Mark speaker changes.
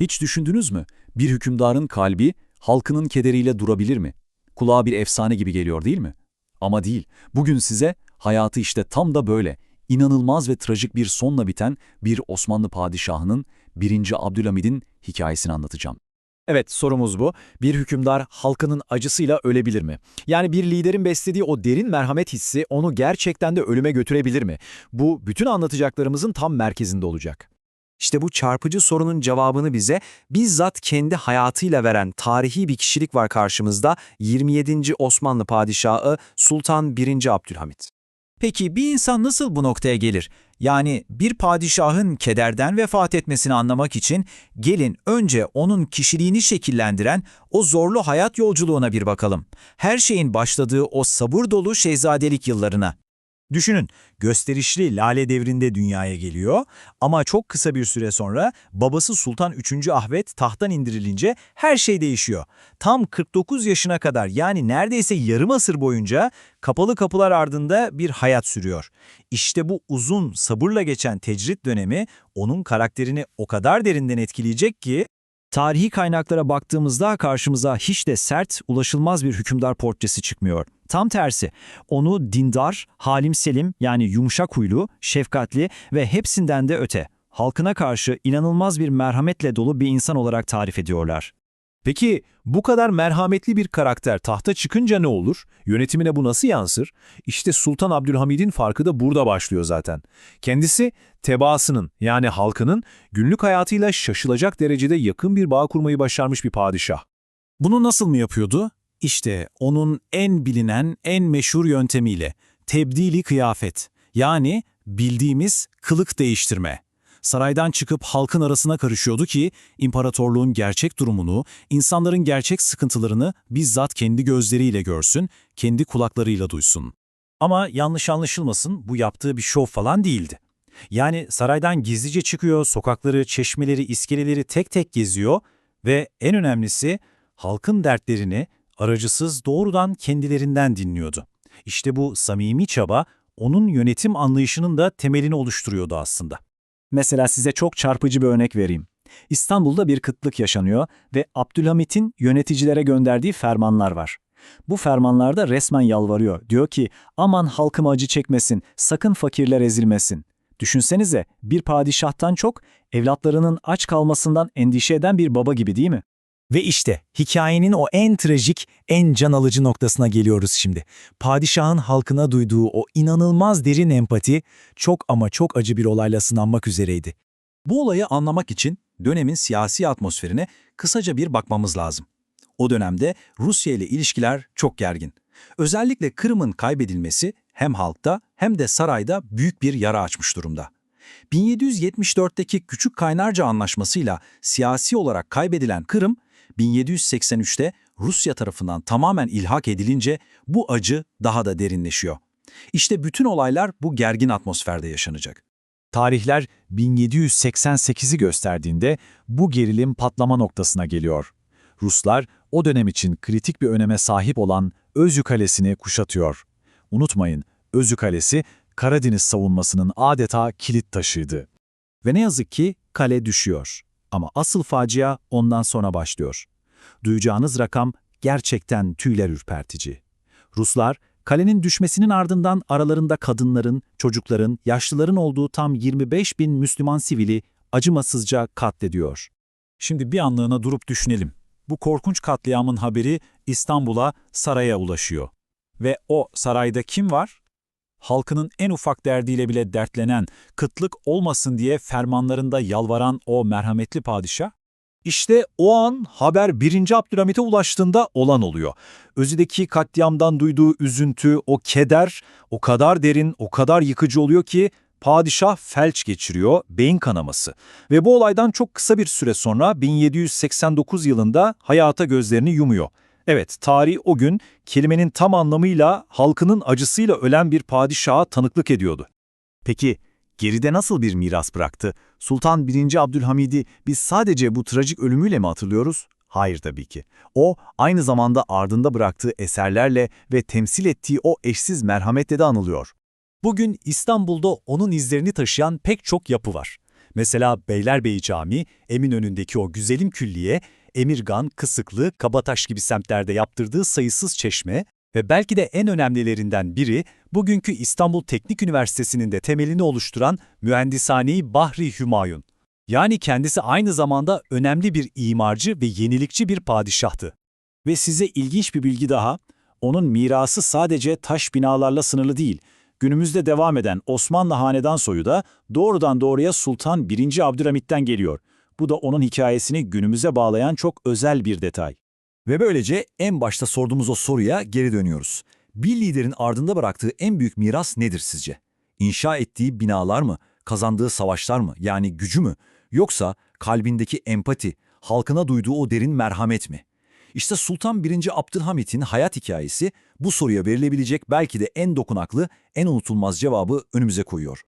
Speaker 1: Hiç düşündünüz mü? Bir hükümdarın kalbi halkının kederiyle durabilir mi? Kulağa bir efsane gibi geliyor değil mi? Ama değil. Bugün size hayatı işte tam da böyle, inanılmaz ve trajik bir sonla biten bir Osmanlı padişahının 1. Abdülhamid'in hikayesini anlatacağım.
Speaker 2: Evet sorumuz bu. Bir hükümdar halkının acısıyla ölebilir mi? Yani bir liderin beslediği o derin merhamet hissi onu gerçekten de ölüme götürebilir mi? Bu bütün anlatacaklarımızın tam merkezinde olacak.
Speaker 3: İşte bu çarpıcı sorunun cevabını bize bizzat kendi hayatıyla veren tarihi bir kişilik var karşımızda 27. Osmanlı Padişahı Sultan 1. Abdülhamit.
Speaker 4: Peki bir insan nasıl bu noktaya gelir? Yani bir padişahın kederden vefat etmesini anlamak için gelin önce onun kişiliğini şekillendiren o zorlu hayat yolculuğuna bir bakalım. Her şeyin başladığı o sabır dolu şehzadelik yıllarına. Düşünün, gösterişli Lale devrinde dünyaya geliyor ama çok kısa bir süre sonra babası Sultan 3. Ahmet tahttan indirilince her şey değişiyor. Tam 49 yaşına kadar yani neredeyse yarım asır boyunca kapalı kapılar ardında bir hayat sürüyor. İşte bu uzun, sabırla geçen tecrit dönemi onun karakterini o kadar derinden etkileyecek ki Tarihi kaynaklara baktığımızda karşımıza hiç de sert, ulaşılmaz bir hükümdar portresi çıkmıyor. Tam tersi, onu dindar, halim selim yani yumuşak huylu, şefkatli ve hepsinden de öte, halkına karşı inanılmaz bir merhametle dolu bir insan olarak tarif ediyorlar.
Speaker 5: Peki bu kadar merhametli bir karakter tahta çıkınca ne olur? Yönetimine bu nasıl yansır? İşte Sultan Abdülhamid'in farkı da burada başlıyor zaten. Kendisi tebaasının yani halkının günlük hayatıyla şaşılacak derecede yakın bir bağ kurmayı başarmış bir padişah.
Speaker 6: Bunu nasıl mı yapıyordu? İşte onun en bilinen, en meşhur yöntemiyle tebdili kıyafet yani bildiğimiz kılık değiştirme. Saraydan çıkıp halkın arasına karışıyordu ki imparatorluğun gerçek durumunu, insanların gerçek sıkıntılarını bizzat kendi gözleriyle görsün, kendi kulaklarıyla duysun.
Speaker 4: Ama yanlış anlaşılmasın bu yaptığı bir şov falan değildi. Yani saraydan gizlice çıkıyor, sokakları, çeşmeleri, iskeleleri tek tek geziyor ve en önemlisi halkın dertlerini aracısız doğrudan kendilerinden dinliyordu. İşte bu samimi çaba onun yönetim anlayışının da temelini oluşturuyordu aslında. Mesela size çok çarpıcı bir örnek vereyim. İstanbul'da bir kıtlık yaşanıyor ve Abdülhamit'in yöneticilere gönderdiği fermanlar var. Bu fermanlarda resmen yalvarıyor. Diyor ki aman halkım acı çekmesin, sakın fakirler ezilmesin. Düşünsenize bir padişahtan çok evlatlarının aç kalmasından endişe eden bir baba gibi değil mi? Ve işte hikayenin o en trajik, en can alıcı noktasına geliyoruz şimdi. Padişahın halkına duyduğu o inanılmaz derin empati çok ama çok acı bir olayla sınanmak üzereydi. Bu olayı anlamak için dönemin siyasi atmosferine kısaca bir bakmamız lazım. O dönemde Rusya ile ilişkiler çok gergin. Özellikle Kırım'ın kaybedilmesi hem halkta hem de sarayda büyük bir yara açmış durumda. 1774'teki Küçük Kaynarca Anlaşması'yla siyasi olarak kaybedilen Kırım, 1783'te Rusya tarafından tamamen ilhak edilince bu acı daha da derinleşiyor. İşte bütün olaylar bu gergin atmosferde yaşanacak. Tarihler 1788'i gösterdiğinde bu gerilim patlama noktasına geliyor. Ruslar o dönem için kritik bir öneme sahip olan Özü Kalesi'ni kuşatıyor. Unutmayın, Özü Kalesi Karadeniz savunmasının adeta kilit taşıydı. Ve ne yazık ki kale düşüyor. Ama asıl facia ondan sonra başlıyor. Duyacağınız rakam gerçekten tüyler ürpertici. Ruslar, kalenin düşmesinin ardından aralarında kadınların, çocukların, yaşlıların olduğu tam 25 bin Müslüman sivili acımasızca katlediyor. Şimdi bir anlığına durup düşünelim. Bu korkunç katliamın haberi İstanbul'a, saraya ulaşıyor. Ve o sarayda kim var? Halkının en ufak derdiyle bile dertlenen, kıtlık olmasın diye fermanlarında yalvaran o merhametli padişah, işte o an haber 1. Abdülhamit'e ulaştığında olan oluyor. Özü'deki katliamdan duyduğu üzüntü, o keder o kadar derin, o kadar yıkıcı oluyor ki padişah felç geçiriyor, beyin kanaması. Ve bu olaydan çok kısa bir süre sonra 1789 yılında hayata gözlerini yumuyor. Evet, tarih o gün kelimenin tam anlamıyla halkının acısıyla ölen bir padişaha tanıklık ediyordu. Peki, geride nasıl bir miras bıraktı? Sultan 1. Abdülhamid'i biz sadece bu trajik ölümüyle mi hatırlıyoruz? Hayır tabii ki. O, aynı zamanda ardında bıraktığı eserlerle ve temsil ettiği o eşsiz merhametle de anılıyor. Bugün İstanbul'da onun izlerini taşıyan pek çok yapı var. Mesela Beylerbeyi Camii, Eminönü'ndeki o güzelim külliye, Emirgan, Kısıklı, Kabataş gibi semtlerde yaptırdığı sayısız çeşme ve belki de en önemlilerinden biri bugünkü İstanbul Teknik Üniversitesi'nin de temelini oluşturan Mühendishane-i Bahri Hümayun. Yani kendisi aynı zamanda önemli bir imarcı ve yenilikçi bir padişahtı.
Speaker 6: Ve size ilginç bir bilgi daha, onun mirası sadece taş binalarla sınırlı değil. Günümüzde devam eden Osmanlı hanedan soyu da doğrudan doğruya Sultan 1. Abdülhamit'ten geliyor. Bu da onun hikayesini günümüze bağlayan çok özel bir detay.
Speaker 2: Ve böylece en başta sorduğumuz o soruya geri dönüyoruz. Bir liderin ardında bıraktığı en büyük miras nedir sizce? İnşa ettiği binalar mı? Kazandığı savaşlar mı? Yani gücü mü? Yoksa kalbindeki empati, halkına duyduğu o derin merhamet mi? İşte Sultan 1. Abdülhamit'in hayat hikayesi bu soruya verilebilecek belki de en dokunaklı, en unutulmaz cevabı önümüze koyuyor.